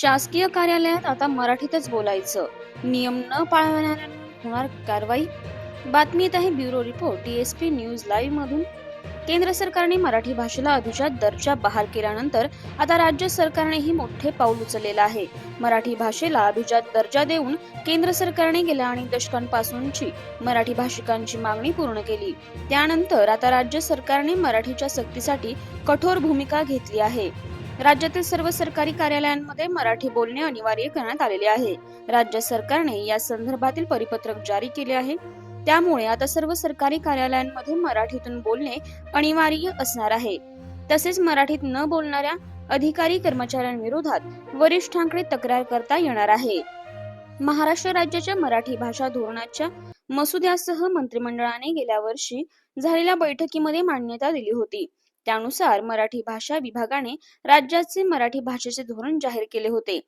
शासकीय कार्यालयात आता मराठीतच बोलायचं. नियम न पाळणाऱ्यांवर होणार कारवाई. बातमी येत आहे bureau report TSP news live मधून. केंद्र सरकारने मराठी भाषेला अभिजात दर्जा बहाल केल्यानंतर आता राज्य सरकारनेही मोठे पाऊल उचललेलं आहे. मराठी भाषेला अभिजात दर्जा देऊन केंद्र सरकारने गेल्या अनेक दशकांपासूनची मराठी भाषिकांची मागणी पूर्ण केली. त्यानंतर आता राज्य सरकारने मराठीच्या सक्तीसाठी कठोर भूमिका घेतली आहे. राज्यातील सर्व सरकारी कार्यालयांमध्ये मराठी बोलणे अनिवार्य करण्यात आलेले आहे. राज्य सरकारने या संदर्भातील परिपत्रक जारी केले आहे. त्यामुळे आता सर्व सरकारी कार्यालयांमध्ये मराठीतून बोलणे अनिवार्य असणार आहे. तसेच मराठीत न बोलणाऱ्या अधिकारी कर्मचाऱ्यांविरोधात वरिष्ठांकडे तक्रार करता येणार आहे. महाराष्ट्र राज्याच्या मराठी भाषा धोरणाच्या मसुद्यासह मंत्रिमंडळाने गेल्या वर्षी झालेल्या बैठकीमध्ये मान्यता दिली होती. त्यानुसार मराठी भाषा विभागाने राज्याचे मराठी भाषेचे धोरण जाहीर केले होते.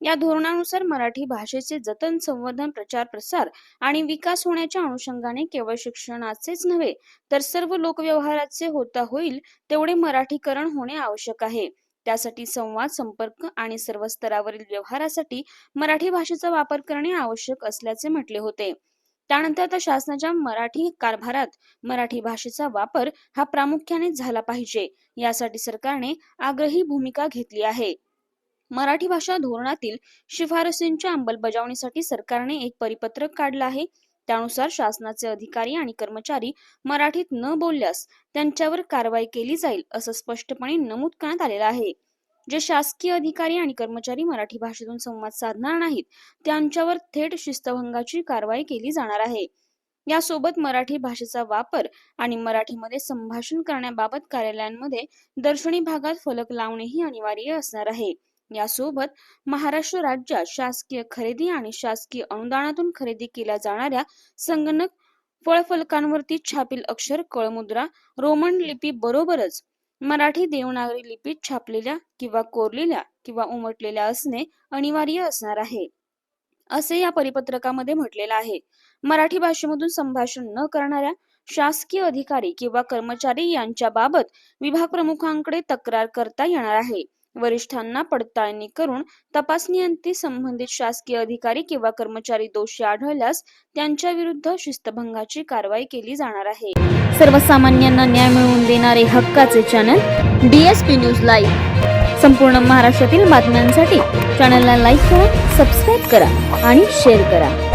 या धोरणानुसार मराठी भाषेचे जतन संवर्धन प्रचार प्रसार आणि विकास होण्याच्या अनुषंगाने केवळ शिक्षणाचेच नव्हे तर सर्व लोकव्यवहाराचे होता होईल तेवढे मराठीकरण होणे आवश्यक आहे. त्यासाठी संवाद संपर्क आणि सर्व स्तरावरील व्यवहारासाठी मराठी भाषेचा वापर करणे आवश्यक असल्याचे म्हटले होते. त्यानंतर आता शासनाच्या मराठी कारभारात मराठी भाषेचा वापर हा प्रामुख्याने झाला पाहिजे. यासाठी सरकारने आग्रही भूमिका घेतली आहे. मराठी भाषा धोरणातील शिफारसींच्या अंमलबजावणीसाठी सरकारने एक परिपत्रक काढलं आहे. त्यानुसार शासनाचे अधिकारी आणि कर्मचारी मराठीत न बोलल्यास त्यांच्यावर कारवाई केली जाईल असं स्पष्टपणे नमूद करण्यात आलेलं आहे. जे शासकीय अधिकारी आणि कर्मचारी मराठी भाषेतून संवाद साधणार नाहीत त्यांच्यावर थेट शिस्तभंगाची कारवाई केली जाणार आहे. यासोबत मराठी भाषेचा वापर आणि मराठीमध्ये संभाषण करण्याबाबत कार्यालयांमध्ये दर्शनी भागात फलक लावणेही अनिवार्य असणार आहे. यासोबत महाराष्ट्र राज्यात शासकीय खरेदी आणि शासकीय अनुदानातून खरेदी केल्या जाणाऱ्या संगणक फळफलकांवरती छापील अक्षर कळमुद्रा रोमन लिपी बरोबरच मराठी देवनागरी लिपीत छापलेल्या किंवा कोरलेल्या किंवा उमटलेल्या असणे अनिवार्य असणार आहे. असे या परिपत्रकामध्ये म्हटलेलं आहे. मराठी भाषेमधून संभाषण न करणाऱ्या शासकीय अधिकारी किंवा कर्मचारी यांच्या बाबत विभाग प्रमुखांकडे तक्रार करता येणार आहे. वरिष्ठांना पडताळणी करून तपासणीअंती संबंधित शासकीय अधिकारी किंवा कर्मचारी दोषी आढळल्यास त्यांच्या विरुद्ध शिस्तभंगाची कारवाई केली जाणार आहे. सर्वसामान्यांना न्याय मिळवून देणारे हक्काचे चॅनल डीएसपी न्यूज लाईव्ह. संपूर्ण महाराष्ट्रातील बातम्यांसाठी चॅनलला लाईक करा सबस्क्राईब करा आणि शेअर करा.